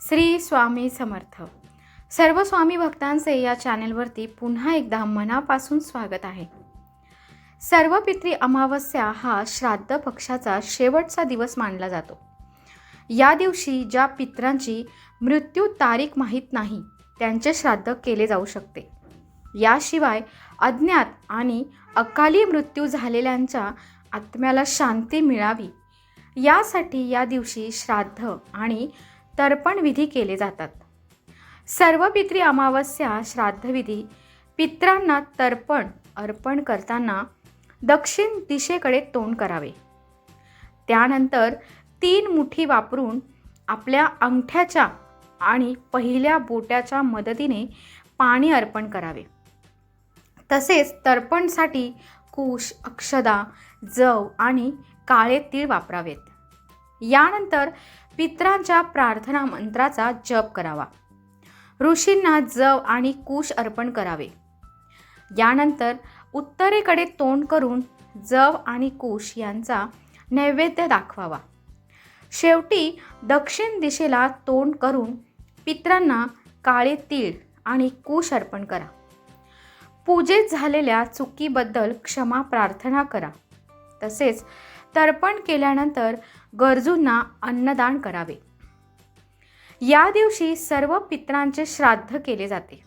श्री स्वामी समर्थ. सर्व स्वामी भक्तांचे या चॅनेलवरती पुन्हा एकदा मनापासून स्वागत आहे. सर्व पितृ अमावस्या हा श्राद्ध पक्षाचा शेवटचा दिवस मानला जातो. या दिवशी ज्या पित्रांची मृत्यू तारीख माहीत नाही त्यांचे श्राद्ध केले जाऊ शकते. याशिवाय अज्ञात आणि अकाली मृत्यू झालेल्यांच्या आत्म्याला शांती मिळावी. यासाठी या दिवशी श्राद्ध आणि तर्पण विधी केले जातात. सर्व पितृ अमावस्या श्राद्धविधी पित्रांना तर्पण अर्पण करताना दक्षिण दिशेकडे तोंड करावे. त्यानंतर तीन मुठी वापरून आपल्या अंगठ्याच्या आणि पहिल्या बोट्याच्या मदतीने पाणी अर्पण करावे. तसेच तर्पणसाठी कुश अक्षदा जव आणि काळे तीळ वापरावेत. यानंतर पित्रांच्या प्रार्थना मंत्राचा जप करावा. ऋषींना जव आणि कुश अर्पण करावे. यानंतर उत्तरेकडे तोंड करून जव आणि कुश यांचा नैवेद्य दाखवावा. शेवटी दक्षिण दिशेला तोंड करून पित्रांना काळे तीळ आणि कुश अर्पण करा. पूजेत झालेल्या चुकीबद्दल क्षमा प्रार्थना करा. तसेच तर्पण केल्यानंतर गरजूंना अन्नदान करावे. या दिवशी सर्व पित्रांचे श्राद्ध केले जाते.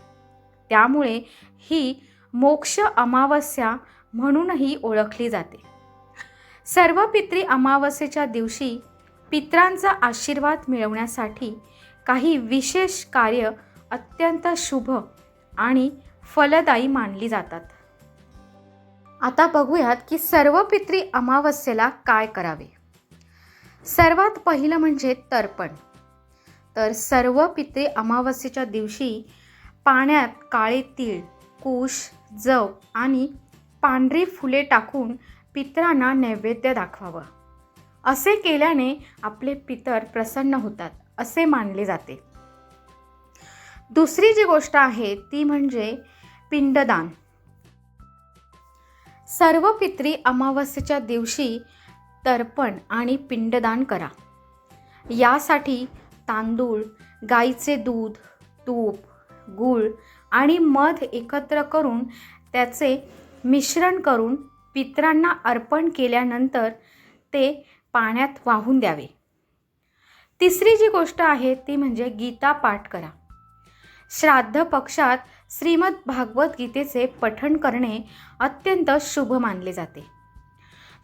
त्यामुळे ही मोक्ष अमावस्या म्हणूनही ओळखली जाते. सर्व पित्री अमावस्येच्या दिवशी पित्रांचा आशीर्वाद मिळवण्यासाठी काही विशेष कार्य अत्यंत शुभ आणि फलदायी मानली जातात. आता बघूयात की सर्व पित्री अमावस्येला काय करावे. सर्वात पहिलं म्हणजे तर्पण. तर सर्व पित्री अमावस्येच्या दिवशी पाण्यात काळे तीळ कुश जव आणि पांढरी फुले टाकून पितरांना नैवेद्य दाखवावं. असे केल्याने आपले पितर प्रसन्न होतात असे मानले जाते. दुसरी जी गोष्ट आहे ती म्हणजे पिंडदान. सर्व पित्री अमावस्येच्या दिवशी तर्पण आणि पिंडदान करा. यासाठी तांदूळ गाईचे दूध तूप गूळ आणि मध एकत्र करून त्याचे मिश्रण करून पित्रांना अर्पण केल्यानंतर ते पाण्यात वाहून द्यावे. तिसरी जी गोष्ट आहे ती म्हणजे गीता पाठ करा. श्राद्ध पक्षात श्रीमद भागवत गीतेचे पठण करणे अत्यंत शुभ मानले जाते.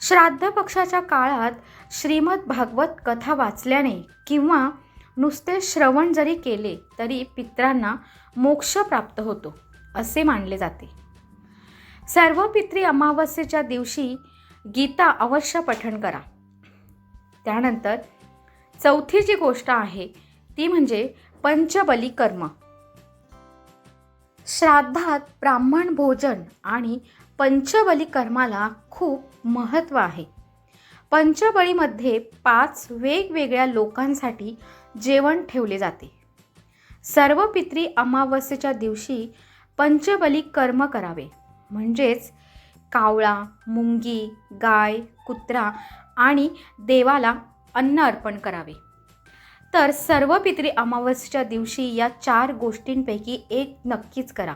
श्राद्ध पक्षाच्या काळात श्रीमद भागवत कथा वाचल्याने किंवा नुसते श्रवण जरी केले तरी पित्रांना मोक्ष प्राप्त होतो असे मानले जाते. सर्व पित्री अमावस्येच्या दिवशी गीता अवश्य पठण करा. त्यानंतर चौथी जी गोष्ट आहे ती म्हणजे पंचबली कर्म. श्राद्धात ब्राह्मण भोजन आणि पंचबली कर्माला खूप महत्त्व आहे. पंचबळीमध्ये पाच वेगवेगळ्या लोकांसाठी जेवण ठेवले जाते. सर्व पित्री अमावस्येच्या दिवशी पंचबली कर्म करावे. म्हणजेच कावळा मुंगी गाय कुत्रा आणि देवाला अन्न अर्पण करावे. तर सर्व पितरी अमावस्येच्या दिवशी या चार गोष्टींपैकी एक नक्कीच करा.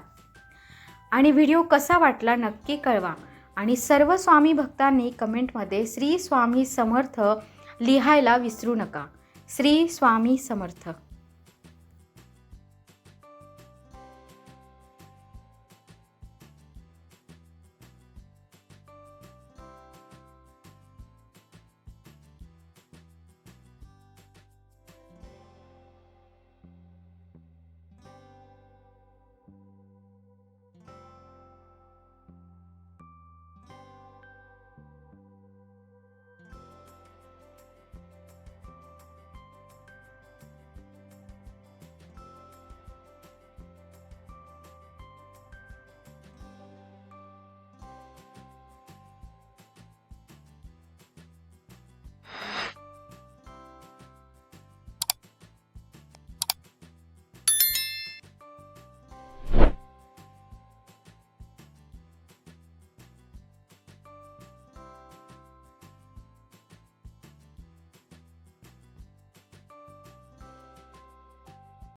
आणि व्हिडिओ कसा वाटला नक्की कळवा. आणि सर्व स्वामी भक्तांनी कमेंटमध्ये श्री स्वामी समर्थ लिहायला विसरू नका. श्री स्वामी समर्थ.